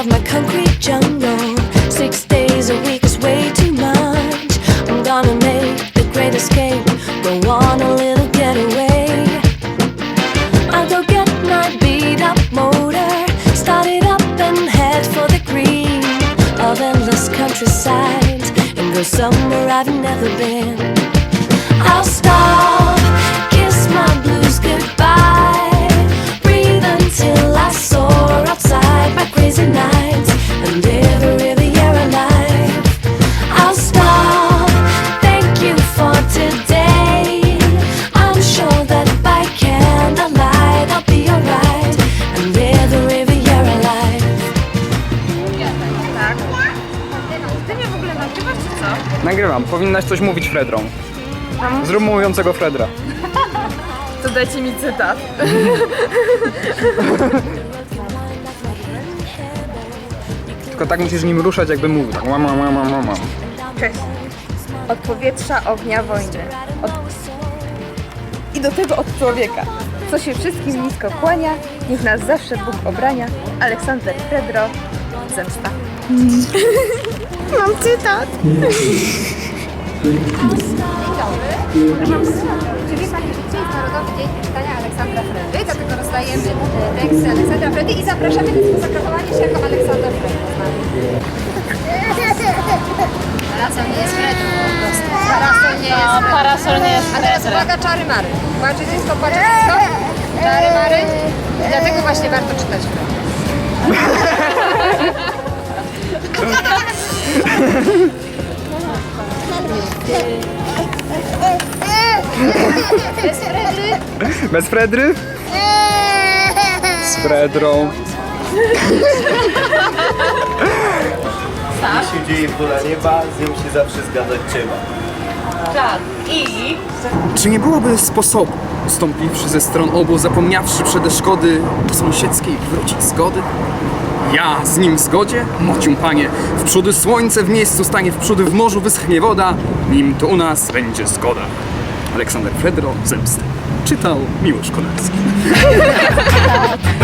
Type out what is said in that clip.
of my concrete jungle. Six days a week is way too much. I'm gonna make the great escape. Go on a little getaway. I'll go get my beat up motor, start it up and head for the green of endless countryside, and go somewhere I've never been. Nagrywam. Powinnaś coś mówić Fredrą. Zrób mówiącego Fredra. To dajcie mi cytat. Tylko tak musisz nim ruszać, jakby mówił. Tak, mama, mama, mama. Cześć. Od powietrza, ognia, wojny. Od... I do tego od człowieka. Co się wszystkim nisko kłania, niech nas zawsze Bóg obrania. Aleksander Pedro, zemsta. Mam cytat. Że dzisiaj jest Narodowy Dzień Czytania Aleksandra Fredy, dlatego rozdajemy teksty Aleksandra Fredy i zapraszamy do sfotografowania się jako Aleksander Fredy. Parasol nie jest Fredą po prostu. Parasol nie jest. Parasol nie jest A teraz uwaga, czary mary. Barczyńsko, Barczyńsko, czary mary. Dlatego właśnie warto czytać Fredę. Bez Fredy. Bez Fredry? Z Fredrą. Co się dzieje wola nieba, z nią się zawsze zgadzać trzeba. Czy nie byłoby sposobu, ustąpiwszy ze stron obu, zapomniawszy przeszkody do sąsiedzkiej, wrócić zgody? Ja z nim w zgodzie? Mocium panie, w przódy słońce w miejscu stanie, w przódy w morzu wyschnie woda, nim to u nas będzie zgoda. Aleksander Fredro, Zemsty. Czytał Miłosz Kolarski.